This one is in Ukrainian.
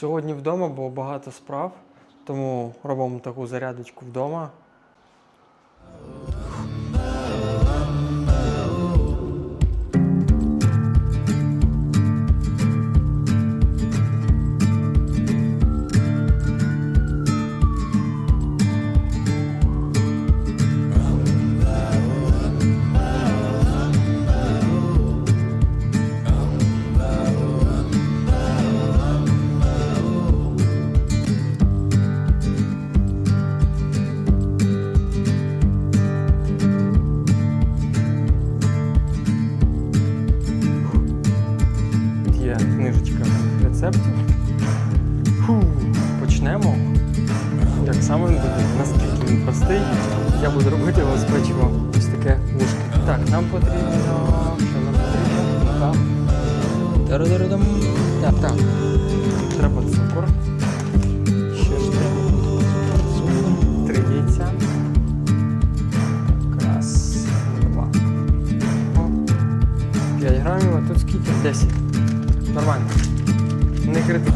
Сьогодні вдома було багато справ, тому робимо таку зарядочку вдома. Є книжечка рецептів. Фу, почнемо. Як саме він буде, наскільки він простий. Я буду робити його з печива ось таке вушко. Так, нам потрібно. Що нам потрібно? Так. Так, так. Треба цукор. Ще ж треба цукор. Три яйця. Раз, два. 5 грамів, а тут скільки? 10. Нормально. Не критикуй.